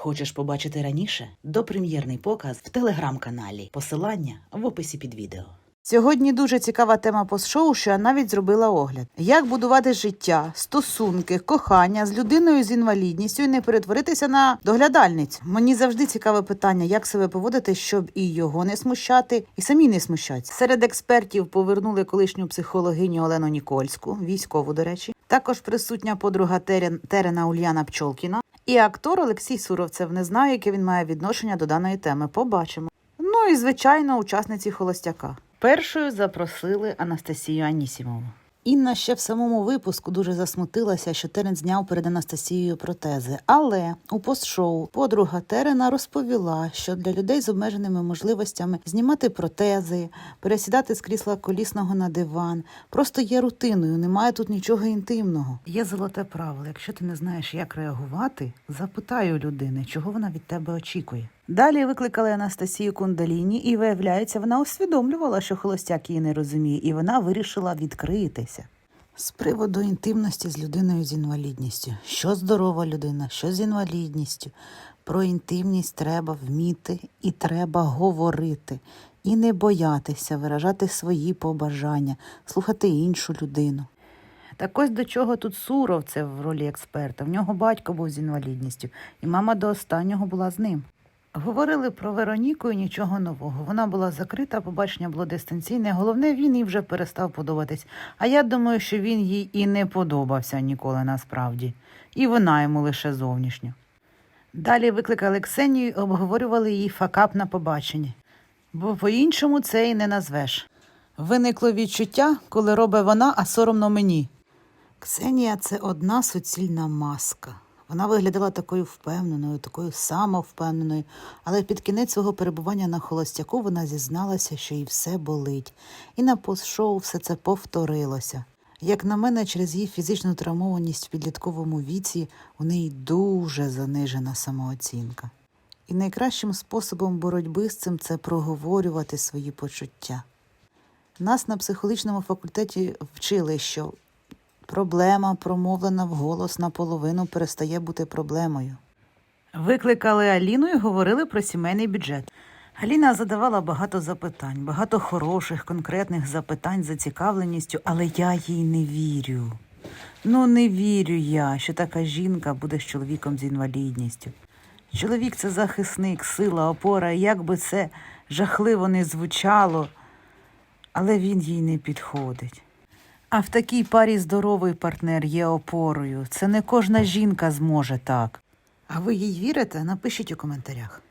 Хочеш побачити раніше? Допрем'єрний показ в телеграм-каналі. Посилання в описі під відео. Сьогодні дуже цікава тема постшоу, що я навіть зробила огляд: як будувати життя, стосунки, кохання з людиною з інвалідністю і не перетворитися на доглядальницю. Мені завжди цікаве питання, як себе поводити, щоб і його не смущати, і самі не смущатися. Серед експертів повернули колишню психологиню Олену Нікольську, військову, до речі. Також присутня подруга Терен, Терена Ульяна Пчолкіна і актор Олексій Суровцев. Не знаю, яке він має відношення до даної теми. Побачимо. Ну і звичайно, учасниці холостяка. Першою запросили Анастасію Анісімову. Інна ще в самому випуску дуже засмутилася, що Терен зняв перед Анастасією протези. Але у постшоу подруга Терена розповіла, що для людей з обмеженими можливостями знімати протези, пересідати з крісла колісного на диван просто є рутиною, немає тут нічого інтимного. Є золоте правило. Якщо ти не знаєш, як реагувати, запитай у людини, чого вона від тебе очікує. Далі викликали Анастасію Кундаліні, і виявляється, вона усвідомлювала, що холостяк її не розуміє, і вона вирішила відкритися. З приводу інтимності з людиною з інвалідністю. Що здорова людина, що з інвалідністю. Про інтимність треба вміти і треба говорити. І не боятися виражати свої побажання, слухати іншу людину. Так ось до чого тут Суров це в ролі експерта. В нього батько був з інвалідністю, і мама до останнього була з ним. Говорили про Вероніку і нічого нового. Вона була закрита, побачення було дистанційне. Головне, він їй вже перестав подобатись. А я думаю, що він їй і не подобався ніколи насправді. І вона йому лише зовнішньо. Далі викликали Ксенію і обговорювали її факап на побаченні. Бо по-іншому це і не назвеш. Виникло відчуття, коли робить вона, а соромно мені. Ксенія це одна суцільна маска. Вона виглядала такою впевненою, такою самовпевненою, але під кінець свого перебування на холостяку вона зізналася, що їй все болить, і на постшоу все це повторилося. Як на мене, через її фізичну травмованість в підлітковому віці у неї дуже занижена самооцінка. І найкращим способом боротьби з цим це проговорювати свої почуття. Нас на психологічному факультеті вчили, що Проблема, промовлена вголос наполовину, перестає бути проблемою. Викликали Аліну і говорили про сімейний бюджет. Аліна задавала багато запитань, багато хороших, конкретних запитань зацікавленістю, але я їй не вірю. Ну, не вірю я, що така жінка буде з чоловіком з інвалідністю. Чоловік це захисник, сила, опора, як би це жахливо не звучало, але він їй не підходить. А в такій парі здоровий партнер є опорою. Це не кожна жінка зможе так. А ви їй вірите? Напишіть у коментарях.